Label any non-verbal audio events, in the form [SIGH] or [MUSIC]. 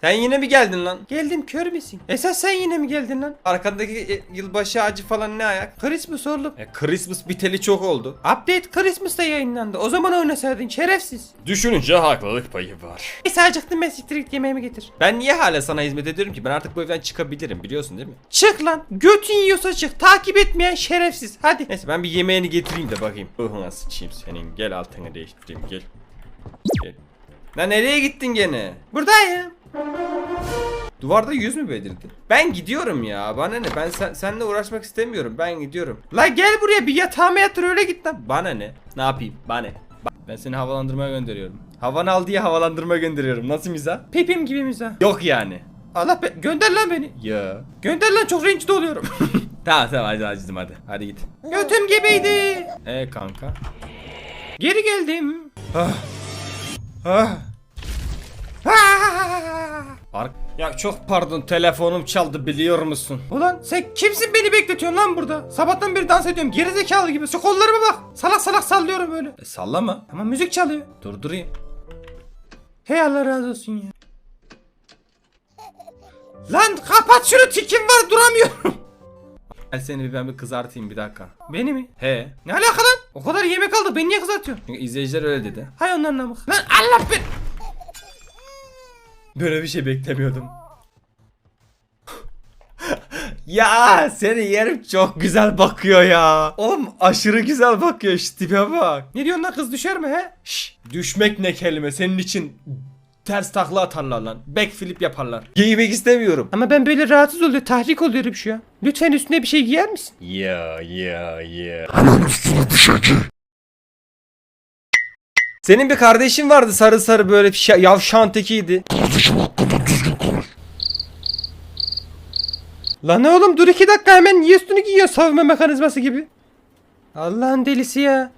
Sen yine mi geldin lan? Geldim kör müsün? Esas sen yine mi geldin lan? Arkandaki e, yılbaşı ağacı falan ne ayak? Christmas oğlum. E, Christmas biteli çok oldu. Update Christmas'ta yayınlandı. O zaman oynasaydın şerefsiz. Düşününce haklılık payı var. Neyse acıktım ben siktir git yemeğimi getir. Ben niye hala sana hizmet ediyorum ki? Ben artık bu evden çıkabilirim biliyorsun değil mi? Çık lan. Götün yiyorsa çık. Takip etmeyen şerefsiz. Hadi. Neyse ben bir yemeğini getireyim de bakayım. Ihına sıçayım senin. Gel altını değiştireyim gel. Lan nereye gittin gene? Buradayım. Duvarda yüz mü belirdi? Ben gidiyorum ya. Bana ne? Ben sen, seninle uğraşmak istemiyorum. Ben gidiyorum. La gel buraya bir yatağıma yatır öyle git lan. Bana ne? Ne yapayım? Bana ne? Ben seni havalandırmaya gönderiyorum. Havan al diye havalandırma gönderiyorum. Nasıl mizah? Pepim gibi mizah. Yok yani. Allah be gönder lan beni. Ya. Gönder lan çok rencide oluyorum. [LAUGHS] tamam tamam hadi acıdım hadi. Hadi git. Götüm gibiydi. E kanka. Geri geldim. Ah. Ah. Ar ya çok pardon telefonum çaldı biliyor musun? Ulan sen kimsin beni bekletiyorsun lan burada? Sabahtan beri dans ediyorum gerizekalı gibi. Şu kollarıma bak. Salak salak sallıyorum öyle. E, sallama. Ama müzik çalıyor. Durdurayım. Hey Allah razı olsun ya. Lan kapat şunu tikim var duramıyorum. Gel seni bir ben bir kızartayım bir dakika. Beni mi? He. Ne alaka lan? O kadar yemek aldı beni niye kızartıyorsun? Çünkü izleyiciler öyle dedi. Hay onlarına bak. Lan Allah ben... Böyle bir şey beklemiyordum. [LAUGHS] ya seni yerim çok güzel bakıyor ya. Oğlum aşırı güzel bakıyor şu tipe bak. Ne diyorsun lan kız düşer mi he? Şş, düşmek ne kelime senin için ters takla atarlar lan. Backflip yaparlar. Giymek istemiyorum. Ama ben böyle rahatsız oluyor, tahrik oluyorum şu an. Lütfen üstüne bir şey giyer misin? Ya ya ya. Senin bir kardeşin vardı sarı sarı böyle bir şey, yavşan tekiydi. Lan ne oğlum dur iki dakika hemen niye üstünü giyiyor savunma mekanizması gibi. Allah'ın delisi ya.